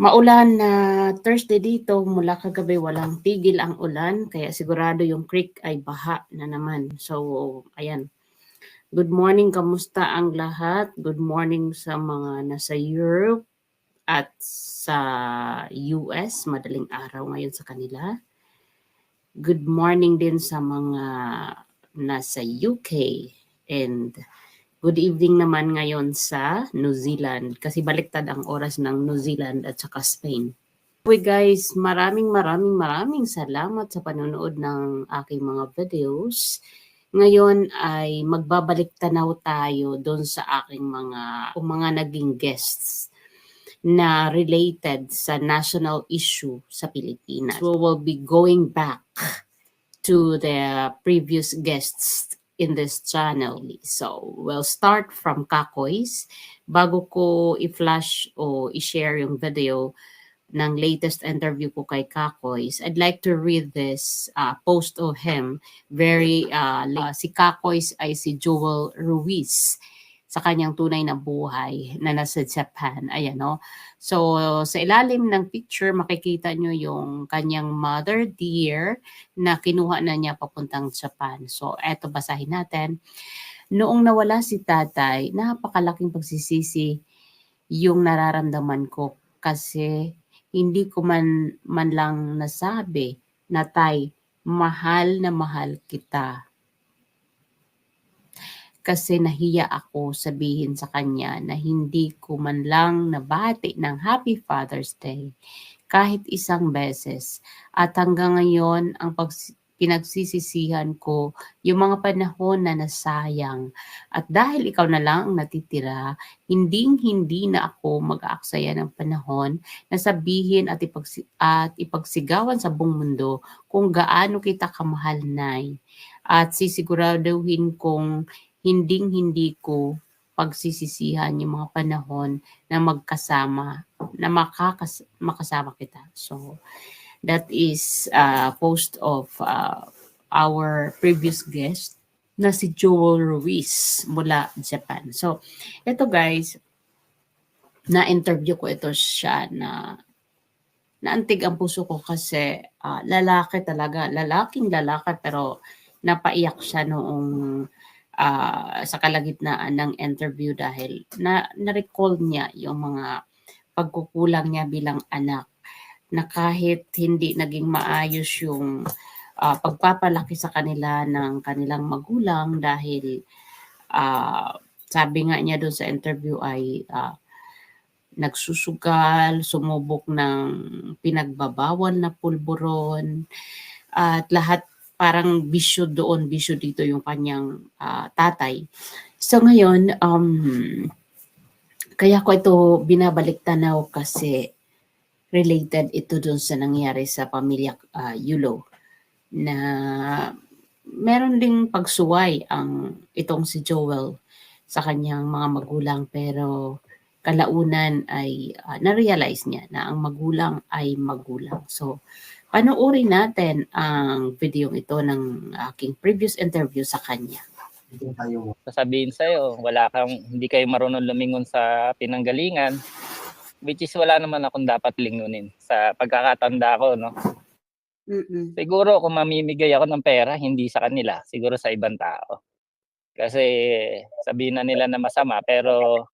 Maulan na Thursday dito, mula kagabi walang tigil ang ulan, kaya sigurado yung creek ay baha na naman. So, ayan. Good morning, kamusta ang lahat? Good morning sa mga nasa Europe at sa US, madaling araw ngayon sa kanila. Good morning din sa mga nasa UK and good evening naman ngayon sa New Zealand kasi baliktad ang oras ng New Zealand at saka Spain. Okay guys, maraming maraming maraming salamat sa panonood ng aking mga videos. Ngayon ay magbabalik tanaw tayo doon sa aking mga o mga naging guests na related sa national issue sa Pilipinas. We will be going back to the previous guests in this channel. So, we'll start from Kakoy's. Bago ko i-flash o i-share yung video ng latest interview ko kay Kakoy's, I'd like to read this uh, post of him. Very, uh, li- si Kakoy's ay si Joel Ruiz sa kanyang tunay na buhay na nasa Japan. Ayan, no? So, sa ilalim ng picture, makikita nyo yung kanyang mother dear na kinuha na niya papuntang Japan. So, eto basahin natin. Noong nawala si tatay, napakalaking pagsisisi yung nararamdaman ko kasi hindi ko man, man lang nasabi na tay, mahal na mahal kita kasi nahiya ako sabihin sa kanya na hindi ko man lang nabati ng Happy Father's Day kahit isang beses. At hanggang ngayon, ang pags- pinagsisisihan ko yung mga panahon na nasayang. At dahil ikaw na lang ang natitira, hinding-hindi na ako mag-aaksaya ng panahon na sabihin at, ipagsi- at ipagsigawan sa buong mundo kung gaano kita kamahal, Nay. At sisiguraduhin kong hinding-hindi ko pagsisisihan yung mga panahon na magkasama, na makakas makasama kita. So, that is a post of uh, our previous guest na si Joel Ruiz mula Japan. So, ito guys, na-interview ko ito siya na naantig ang puso ko kasi ah, lalaki talaga, lalaking lalaki pero napaiyak siya noong ah, sa kalagitnaan ng interview dahil na na-recall niya yung mga pagkukulang niya bilang anak na kahit hindi naging maayos yung ah, pagpapalaki sa kanila ng kanilang magulang dahil ah, sabi nga niya doon sa interview ay ah, nagsusugal, sumubok ng pinagbabawal na pulburon at lahat parang bisyo doon, bisyo dito yung kanyang ah, tatay. So ngayon, um, kaya ko ito binabalik tanaw kasi related ito doon sa nangyari sa pamilya ah, Yulo na meron ding pagsuway ang itong si Joel sa kanyang mga magulang pero kalaunan ay ah, na-realize niya na ang magulang ay magulang. So, panoorin natin ang video ito ng aking previous interview sa kanya. sasabihin sa'yo, wala kang, hindi kayo marunong lumingon sa pinanggalingan, which is wala naman akong dapat lingunin sa pagkakatanda ko, no? Mm-mm. Siguro kung mamimigay ako ng pera, hindi sa kanila, siguro sa ibang tao. Kasi sabihin na nila na masama, pero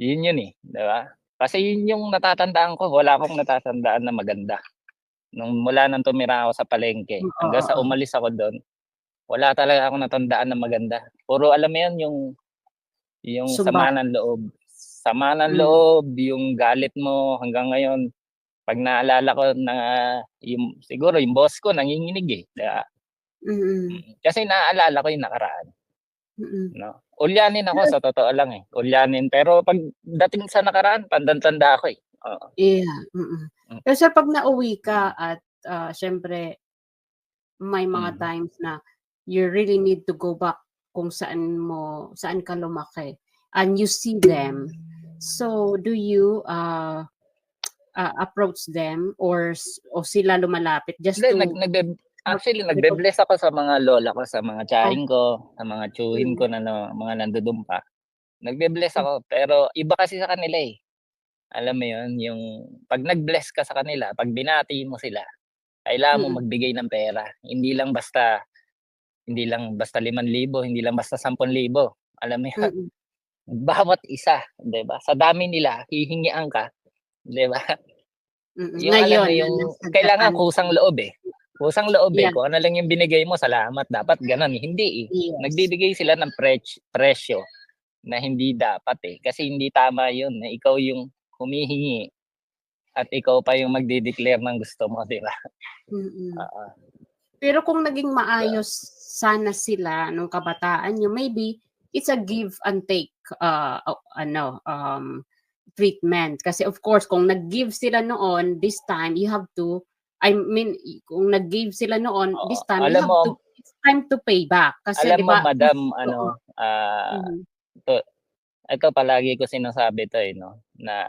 yun yun eh, di ba? Kasi yun yung natatandaan ko, wala akong natatandaan na maganda. Nung mula nang tumira ako sa palengke, Oo, hanggang sa umalis ako doon, wala talaga akong natandaan na maganda. Puro alam mo yan, yung yung Suma. sama ng loob. Sama ng Mm. loob, yung galit mo hanggang ngayon. Pag naalala ko na yung siguro yung boss ko nanginginig eh. ba? Mm-mm. Kasi naaalala ko yung nakaraan. Mm-mm. No? Ulyanin ako sa totoo lang eh. Ulyanin. Pero pag dating sa nakaraan, pandantanda ako eh. Oo. Yeah. Mm-mm. Mm. Kasi pag nauwi ka at ah, syempre may mga Mm. times na you really need to go back kung saan mo saan ka lumaki and you see them. So do you uh, uh, approach them or o sila lumalapit just Hindi, to nag, nagbe, actually, nagbe-bless ako sa mga lola ko, sa mga tiyahing ko, sa mga tiyuhin ko na, na mga nandoon pa. Nagbe-bless ako, pero iba kasi sa kanila eh. Alam mo 'yun, yung 'pag nag-bless ka sa kanila, 'pag binati mo sila, kailangan mo Mm. magbigay ng pera. Hindi lang basta hindi lang basta 5,000, hindi lang basta 10,000, alam mo 'yun? Mm. Bawat isa, 'di ba? Sa dami nila hihingian ka, 'di ba? Mm, Yung alam ngayon mo na yung nasa kailangan kusang loob, eh. Kusang loob, eh, Yeah. kung ano lang yung binigay mo salamat dapat gano'n, hindi, eh. Yes. Nagbibigay sila ng prech presyo na hindi dapat, eh, kasi hindi tama 'yun na ikaw yung humihingi at ikaw pa yung magde-declare ng gusto mo, 'di ba? Mm. Oo. Pero kung naging maayos sana sila nung kabataan niyo, maybe it's a give and take, o ano, um, treatment. Kasi of course kung nag-give sila noon, this time you have to I mean, kung nag-give sila noon, Oo, this time you have mo to it's time to pay back. Kasi alam 'di mo madam ano, ah, Mhm. to ito palagi ko sinasabi 'to, eh, 'no, na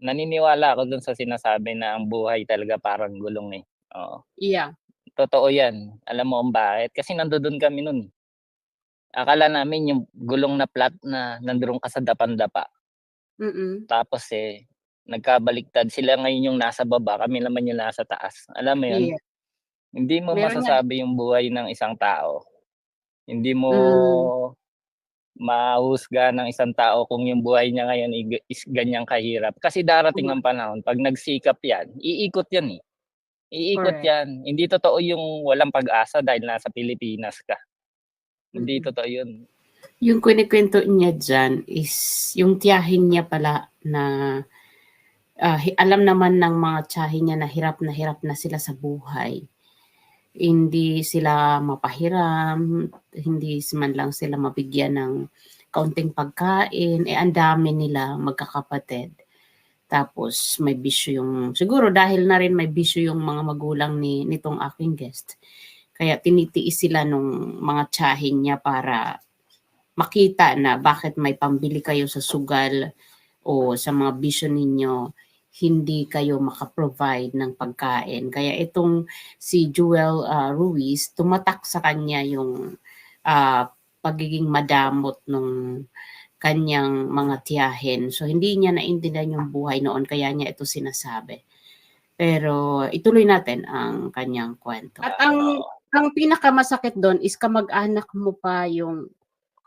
naniniwala ako dun sa sinasabi na ang buhay talaga parang gulong, eh, oo. Yeah. Totoo 'yan. Alam mo kung bakit? Kasi nandodo'n kami nun. Akala namin yung gulong na flat na nandoon ka sa dapang-dapa. Mm. Tapos, eh, nagkabaliktad sila ngayon yung nasa baba, kami naman yung nasa taas, alam mo 'yun? Yeah. Hindi mo Meron masasabi yung buhay ng isang tao. Hindi mo Mm. Mahusga ng isang tao kung yung buhay niya ngayon ay ga is ganiyang kahirap. Kasi darating Tama. ang panahon 'pag nagsikap 'yan, iikot 'yan, eh. Iikot Correct. 'yan. Hindi totoo yung walang pag-asa dahil nasa Pilipinas ka. Hindi Mm. totoo 'yun. Yung kinukuwento niya diyan is yung tiyahin niya pala na, hi alam naman ng mga tiyahin niya na hirap na hirap na sila sa buhay. Hindi sila mapahiram, hindi man lang sila mabigyan ng kaunting pagkain, eh, ang dami nila magkakapatid. Tapos may bisyo yung siguro dahil na rin may bisyo yung mga magulang ni nitong aking guest, kaya tinitiis sila nung mga tiyahin niya para makita na bakit may pambili kayo sa sugal o sa mga bisyo ninyo, hindi kayo maka-provide ng pagkain. Kaya itong si Jewel, ah, Ruiz, tumatak sa kanya yung, ah, pagiging madamot nung kaniyang mga tiyahin. So hindi niya naintindihan yung buhay noon kaya niya ito sinasabi. Pero ituloy natin ang kaniyang kuwento. At ang ang pinakamasakit dun is kamag-anak mo pa yung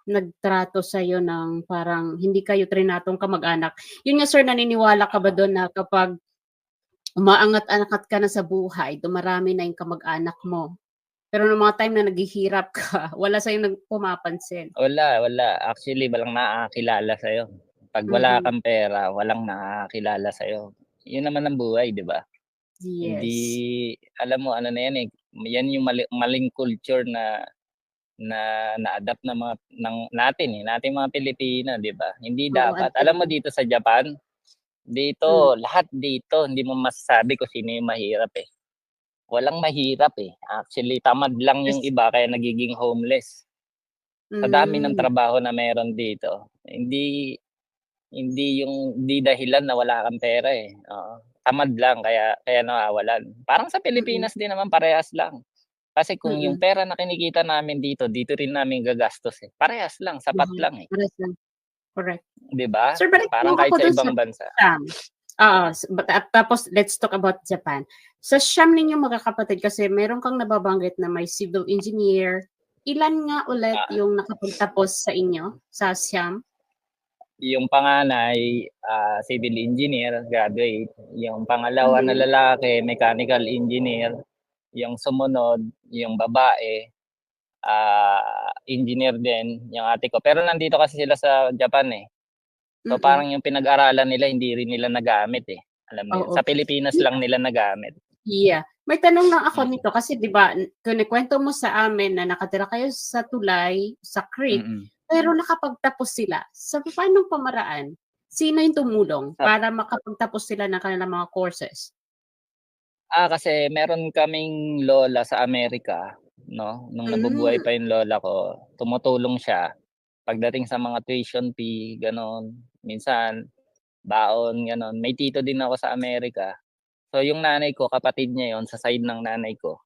nagtrato sa'yo ng parang hindi kayo trinatong kamag-anak. Yun nga sir, naniniwala ka ba dun na kapag umaangat-angat ka na sa buhay, dumarami na yung kamag-anak mo? Pero nung mga time na naghihirap ka, wala sa'yong nag pumapansin? Wala, wala. Actually walang nakakakilala sa'yo. 'Pag wala Mm. kang pera, walang nakakakilala sa'yo. 'Yun naman ang buhay, 'di ba? Hindi Yes. alam mo ano na 'yan, eh, 'yan yung mali maling culture na na na-adapt ng mga ng natin, eh, nating mga Pilipino, 'di ba? Hindi dapat. at Alam mo mm. dito sa Japan, Hmm. dito lahat dito hindi mo masasabi kung sino yung mahirap, eh. Walang mahirap, eh. Actually tamad lang yung iba kaya nagiging homeless. Sa dami ng Hmm. trabaho na meron dito, hindi hindi yung hindi dahilan na wala kang pera, eh, oo. Tamad lang kaya kaya nawawalan. Parang sa Mm. Pilipinas din naman parehas lang. Kasi kung yung Mm. pera na kinikita namin dito, dito rin namin gagastos, eh. Parehas lang, sapat Mhm, lang, eh. parehas lang. Correct. 'Di ba? Sir, balik Parang lang kahit ako sa dun sa ibang bansa. Siam. Oo, s but at tapos let's talk about Japan. Sa Siam ninyong magkakapatid kasi meron kang nababanggit na may civil engineer, ilan nga ulit Ah. yung nakapagtapos sa inyo, sa Siam? Yung panganay, ah, civil engineer, graduate. Yung pangalawa na Mhm. lalaki, mechanical engineer. Yung sumunod, yung babae, ah, engineer din, yung ate ko. Pero nandito kasi sila sa Japan, eh. So, Mm. parang yung pinag-aralan nila hindi rin nila nagamit, eh, alam mo? Oo. Sa Pilipinas lang nila nagamit. Yeah. May tanong lang ako Mm. nito kasi 'di ba kinukuwento mo sa amin na nakatira kayo sa tulay, sa creek, Mm. pero nakapagtapos sila. Sa papaanong pamaraan? Sino yung tumulong para makapagtapos sila ng kanilang mga courses? Ah, kasi meron kaming lola sa Amerika, 'no, nung nabubuhay Hmm. pa yung lola ko, tumutulong siya pagdating sa mga tuition fee, gano'n. Minsan baon, gano'n. May tito din ako sa Amerika. So, yung nanay ko kapatid niya yun sa side ng nanay ko.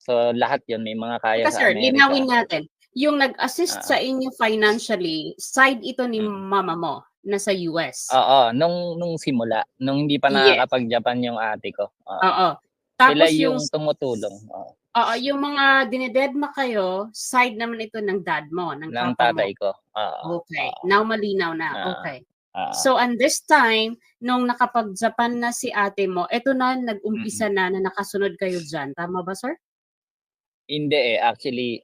So, lahat yun may mga kaya Teka sa sir, Amerika. linawin natin. Yung nag-assist Oo. sa inyo financially, side ito ni Mm. mama mo, nasa US. Oo, nung nung simula, nung hindi pa nakakapag-Japan yung ate ko. Oo. Oo. Sila Tapos yung, yung tumutulong. Oo. oo, yung mga dinededma kayo, side naman ito ng dad mo, ng, Ng tatay mo. ko. Oo. Okay. oo, Now malinaw na. Ah. Okay. oo. So, and this time, nung nakapag-Japan na si ate mo, eto na, nag-umpisa na na nakasunod kayo dyan. Tama ba, sir? Hindi eh, actually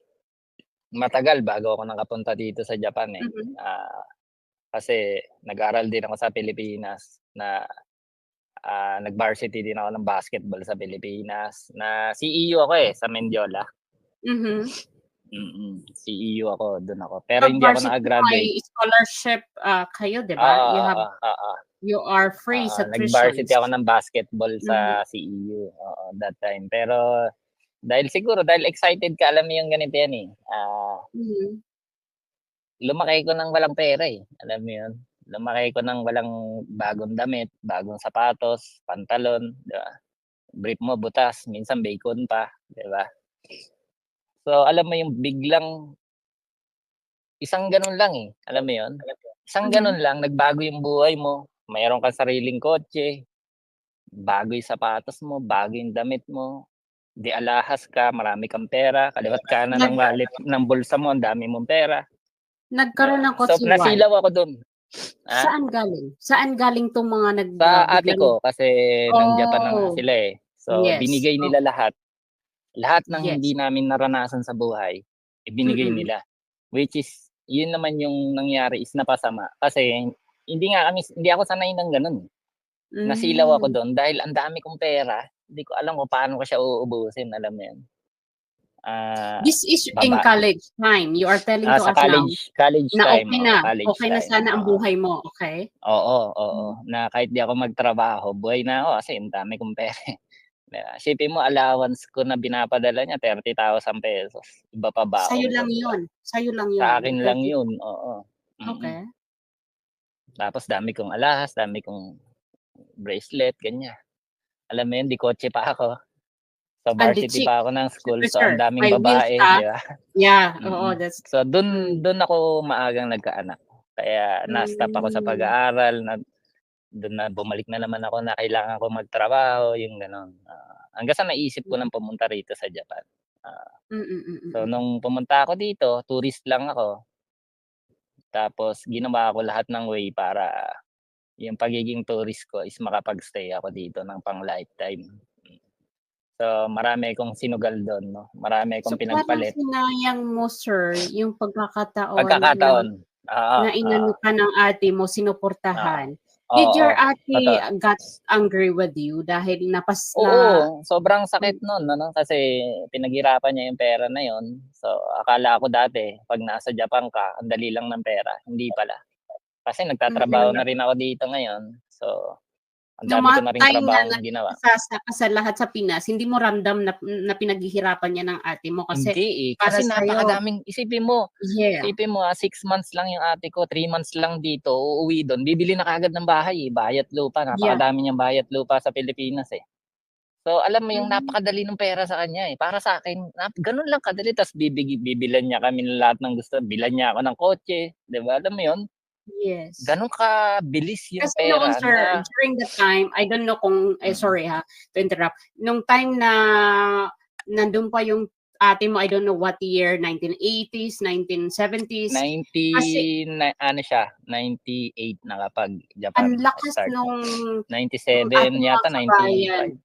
matagal bago ako nakapunta dito sa Japan eh. Mhm. Ah, kasi nag-aral din ako sa Pilipinas na ah, nag-varsity din ako ng basketball sa Pilipinas. Na CEU ako eh, sa Mendiola. Mhm. Mm. CEU ako, doon ako. Pero hindi ako. May scholarship ah, kayo, di ba? Oo, you have, oo, oo. you are free Oo, sa nag-varsity ako ng basketball sa Mm-hmm. CEU oo, that time. Pero dahil siguro dahil excited ka, alam mo yung ganito yan eh. Ah, Mhm. Lumaki ko ng walang pera eh. Alam mo yun? Lumaki ko ng walang bagong damit, bagong sapatos, pantalon, di ba? Brief mo butas, minsan bacon pa, di ba? So alam mo yung biglang isang ganun lang eh. Alam mo yun? Isang Mhm. ganun lang, nagbago yung buhay mo. Mayroon kang sariling kotse, bago yung sapatos mo, bago yung damit mo, di alahas ka, marami kang pera, kaliwat kanan ng wallet ng bulsa mo, ang dami mong pera. Nagkaroon ng So, kotse nasilaw ako doon. Ah, Saan galing? Saan galing tong mga nag sa ah, ate ko, kasi nang Japan na nga Oh. sila eh. So, Yes. binigay nila lahat. Lahat ng Yes. hindi namin naranasan sa buhay, ibinigay Mm-mm. nila. Which is, yun naman yung nangyari is napasama. Kasi, hindi nga kami, hindi ako sanay ng ganun. Nasilaw ako Mm. doon dahil ang dami kong pera. Hindi ko alam kung paano ko siya uubusin, alam mo yun. Ah, This is in baba. college time. You are telling ah, to us now college, college na time. okay na. college Okay na time, sana ang buhay mo. Okay? Oo, oo. Na kahit di ako magtrabaho, buhay na ako kasi ang dami kong pera. Isipin mo, allowance ko na binapadala niya, 30,000 pesos. Iba pa ba Sa'yo lang yun. Sa'yo lang yun. Sa akin lang yun, oo. Mm. Okay. Tapos dami kong alahas, dami kong bracelet, ganyan. Alam mo yun, di kotse pa ako. The varsity pa ako ng school, so ang daming bills babae, di ba? Yeah. Mm. Oo, that's So doon doon ako maagang nagkaanak. Kaya na-stop ako sa Mm. pag-aaral, na doon na bumalik na naman ako na kailangan ko magtrabaho, yung gano'n. Ah, hanggang sa naisip ko nang pumunta rito sa Japan. mm, mm, mm, So mm. nung pumunta ako dito, tourist lang ako. Tapos ginawa ko lahat ng way para yung pagiging tourist ko is makapag-stay ako dito ng pang lifetime. So marami akong sinugal doon, no. Marami So, akong parang pinagpalit. sinayang mo, sir, yung pagkakataon, Pagkakataon. na, Oo, na inano ka ng ate mo, sinuportahan. Oo, Did your ate got angry with you dahil napas na... Oo, sobrang sakit nun ano, kasi pinaghirapan niya yung pera na yun. So, akala ko dati 'pag nasa Japan ka, ang dali lang ng pera, hindi pala. Kasi nagtatrabaho Mhm. na rin ako dito ngayon. So, ang dami ko na ring time na trabahong ginawa. sa, sa, sa lahat sa Pinas, hindi mo ramdam na, na pinaghihirapan niya ng ate mo kasi Hindi eh, kasi napakadaming isipin mo, yeah. isipin mo ah, 6 months lang yung ate ko, 3 months lang dito, uuwi doon, bibili na kaagad ng bahay eh, bayat lupa, napakadami niyang bayat lupa sa Pilipinas eh. So, alam mo yung Mm. napakadali ng pera sa kanya eh. Para sa akin, nap gano'n lang kadali tas bibigi bibilhan niya kami ng lahat ng gusto, bilhan niya ako ng kotse, 'di ba? Alam mo 'yun? Yes. Gano'n kabilis yung Kasi pera noon, sir, na during the time, I don't know kung, eh, Mm. sorry ha, to interrupt. Nung time na nandun pa yung ate mo, I don't know what year, 1980s, 1970s. 90 Kasi- na, ano siya, 98 nakapag-Japan Ang lakas start. nung, 97 ating mga yata, kabayan. 95.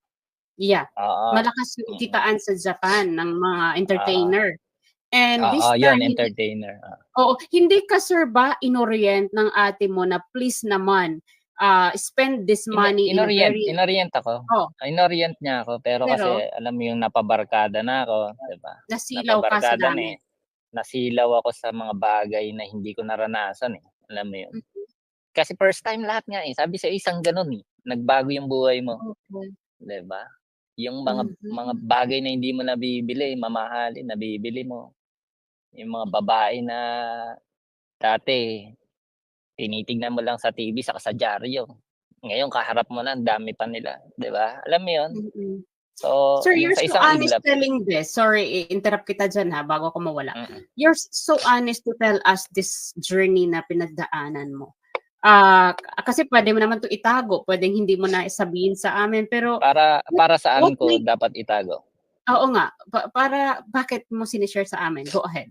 yeah, Oo. malakas yung Mm. kitaan sa Japan ng mga entertainer. And this Oo, yun, time, entertainer. Oo. Oo, hindi ka sir ba inorient ng ate mo na please naman uh, spend this In- money in a inorient, very inorient ako. Oh. Inorient niya ako, pero, kasi Pero- alam mo yung napabarkada na ako, 'di ba? nasilaw ka sa Napabarkada na dami. eh. Nasilaw ako sa mga bagay na hindi ko naranasan eh. Alam mo yun. Mhm. Kasi first time lahat nga eh. Sabi sa isang ganun eh. Nagbago yung buhay mo, Okay. 'di ba? Yung mga Mhm. mga bagay na hindi mo nabibili, mamahalin, nabibili mo. Yung mga babae na dati tinitignan mo lang sa TV saka sa dyaryo. Ngayon kaharap mo na, ang dami pa nila, 'di ba? Alam mo 'yun? Mm-mm. So, Sir, yung you're sa so isang honest iglap telling this. Sorry, i-interrupt kita dyan ha, bago ako mawala. Mm. You're so honest to tell us this journey na pinagdaanan mo. Ah, kasi puwede mo naman 'to itago, puwedeng hindi mo na sabihin sa amin pero Para para saan what ko make dapat itago? Oo nga, pa para bakit mo sine-share sa amin? Go ahead.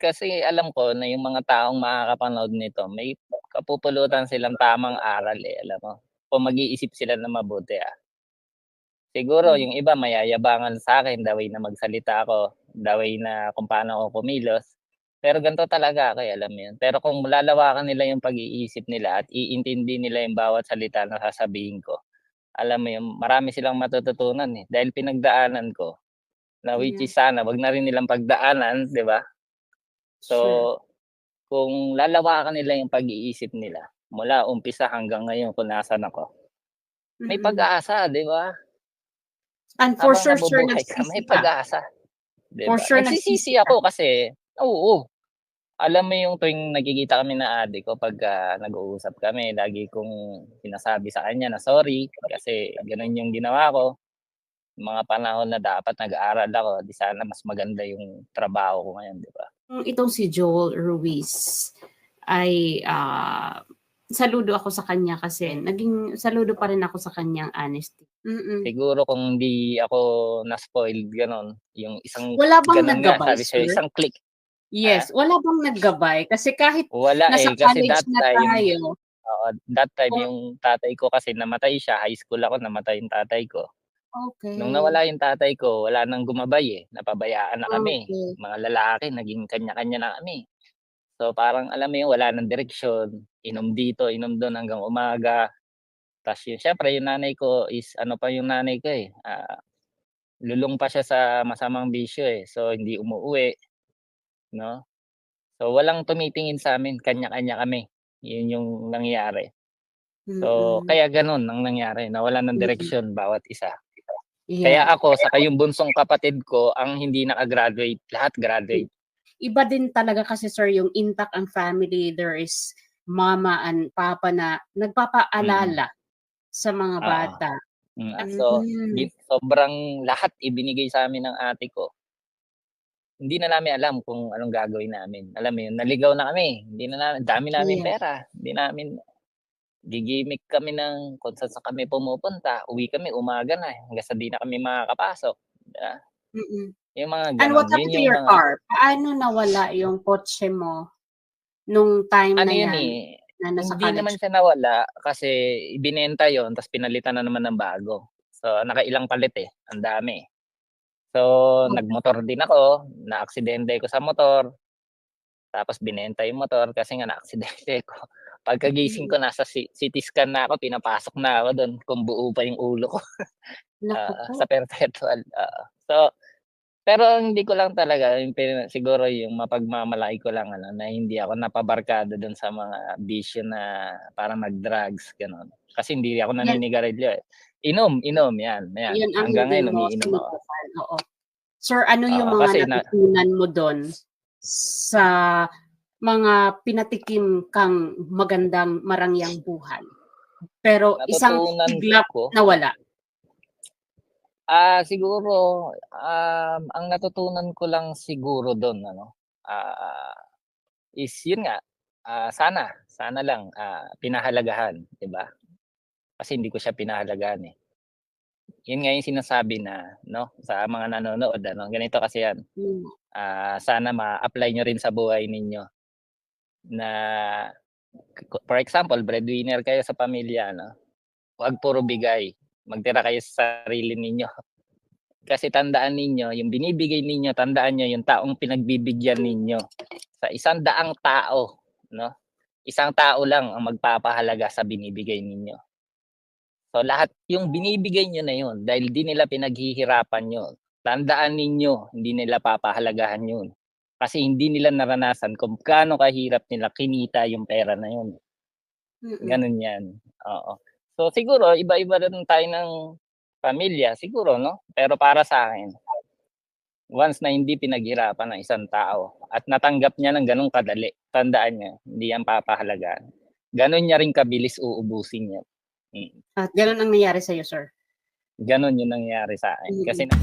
Kasi alam ko na yung mga taong makakapanood nito may kapupulutan silang tamang aral, eh, alam mo, kung mag-iisip sila ng mabuti, ah. Siguro Hmm. yung iba mayayabangan sa'kin the way na magsalita ako, the way na kung paano ako kumilos, pero ganito talaga eh, alam mo yun. Pero kung lalawakan nila yung pag-iisip nila at iintindi nila yung bawat salita na sasabihin ko, alam mo yun, marami silang matututunan, eh, dahil pinagdaanan ko, na which Yeah. is sana 'wag na rin nilang pagdaanan, 'di ba? So, Sure. kung lalawakan nila yung pag-iisip nila, mula umpisa hanggang ngayon kung nasaan ako, may Mm. pag-asa, 'di ba? And for Habang sure, sure ka may pag-asa, 'di For sure Nagsisisi ako kasi oo, alam mo yung tuwing nagkikita kami ng ate ko pagka nag-uusap kami lagi kong sinasabi sa kanya na sorry kasi gano'n yung ginawa ko. Mga panahon na dapat nag-aaral ako, 'di sana mas maganda yung trabaho ko ngayon, 'di ba? Itong si Joel Ruiz ay, ah, saludo ako sa kanya kasi naging saludo pa rin ako sa kanyang honesty. Mm. Siguro kung hindi ako na-spoiled gano'n, yung isang Wala bang gano'n nga sabi sir? isang click. Yes, wala bang naggabay? Kasi kahit Wala, nasa eh, kasi college that na time tayo oo, that time kung yung tatay ko kasi namatay siya, high school ako namatay yung tatay ko. Nung Okey. nawala yung tatay ko wala nang gumabay, eh, napabayaan na kami, Okey. mga lalaki naging kanya-kanya na kami. So, parang alam mo yun, wala ng direksyon, inom dito, inom dun hanggang umaga. Tas yun siyempre yung nanay ko is ano pa yung nanay ko, eh, ah, lulong pa siya sa masamang bisyo, eh, so hindi umuuwi, 'no? So, walang tumitingin sa'min, kanya-kanya kami, yun yung nangyari. So, Mm. kaya gano'n ang nangyari, nawalan ng Mm. direksyon bawat isa. Yeah. Kaya ako saka yung bunsong kapatid ko ang hindi naka-graduate, lahat graduate. Iba din talaga kasi sir yung intact ang family, there is mama and papa na Mm. nagpapaalala sa mga Oo. bata. Hmm, ah, so, Mm. sobrang lahat ibinigay sa'min ng ate ko. Hindi na namin alam kung anong gagawin namin, alam mo yun, naligaw na kami, hindi na namin dami naming Yeah. pera, hindi namin gigimik kami ng kung saan-saan kami pumupunta, uwi kami umaga na, hanggang sa 'di na kami makakapasok, 'di ba? Mm. Yung mga And gano'n, what happened to your mga car? Paano nawala yung kotse mo nung time Ano na yan, eh, na nasa hindi naman college siya nawala kasi ibinenta yun ta's pinalitan na naman ng bago. So, nakailang palit, eh, ang dami. So, Okey. nagmotor din ako, naaksidente ako sa motor. Tapos binenta yung motor kasi nga naaksidente ako. Pagkagising Mm. ko nasa CT scan na ako, pinapasok na ako dun kung buo pa yung ulo ko. Po. sa perpetual, oo. So, pero hindi ko lang talaga yung siguro yung mapagmamalaki ko lang ano, na hindi ako napabarkada dun sa mga bisyo na parang mag-drugs, gano'n. Kasi hindi ako Yan naninigarilyo, eh. Inom, inom, 'yan, 'yan. Yun ang Hanggang ngayon umiinom ako. Oo. Sir, ano yung Oo, mga kasi na natutunan mo dun sa mga pinatikim kang magandang marangyang buhay? Pero isang Natutunan iglap ko nawala? Ah, siguro, um, ang natutunan ko lang siguro dun ano, ah, is yun nga, ah, sana, sana lang, ah, pinahalagahan, 'di ba? Kasi hindi ko siya pinahalagahan, eh. Yun nga yung sinasabi na 'no, sa mga nanonood ano, ganito kasi yan, Hmm. ah, sana ma-apply niyo rin sa buhay ninyo. Na for example, breadwinner kayo sa pamilya ano, 'wag puro bigay, magtira kayo sa sarili ninyo. Kasi tandaan ninyo yung binibigay ninyo, tandaan niyo yung taong pinagbibigyan ninyo, sa 100 tao 'no, isang tao lang ang magpapahalaga sa binibigay ninyo. So, lahat yung binibigay niyo na yun dahil di nila pinaghihirapan yun, tandaan ninyo hindi nila papahalagahan yun. Kasi hindi nila naranasan kung gaano kahirap nila kinita yung pera na yun. Gano'n yan, oo. So, siguro iba-iba rin tayo ng pamilya siguro 'no, pero para sa'kin, once na hindi pinaghirapan ng isang tao at natanggap niya ng gano'n kadali, tandaan niyo hindi yan papahalagahan. Gano'n niya rin kabilis uubusin yan. Mm. At ganun ang nangyari sa'yo, sir? Gano'n yung nangyari sa'kin Mm. kasi na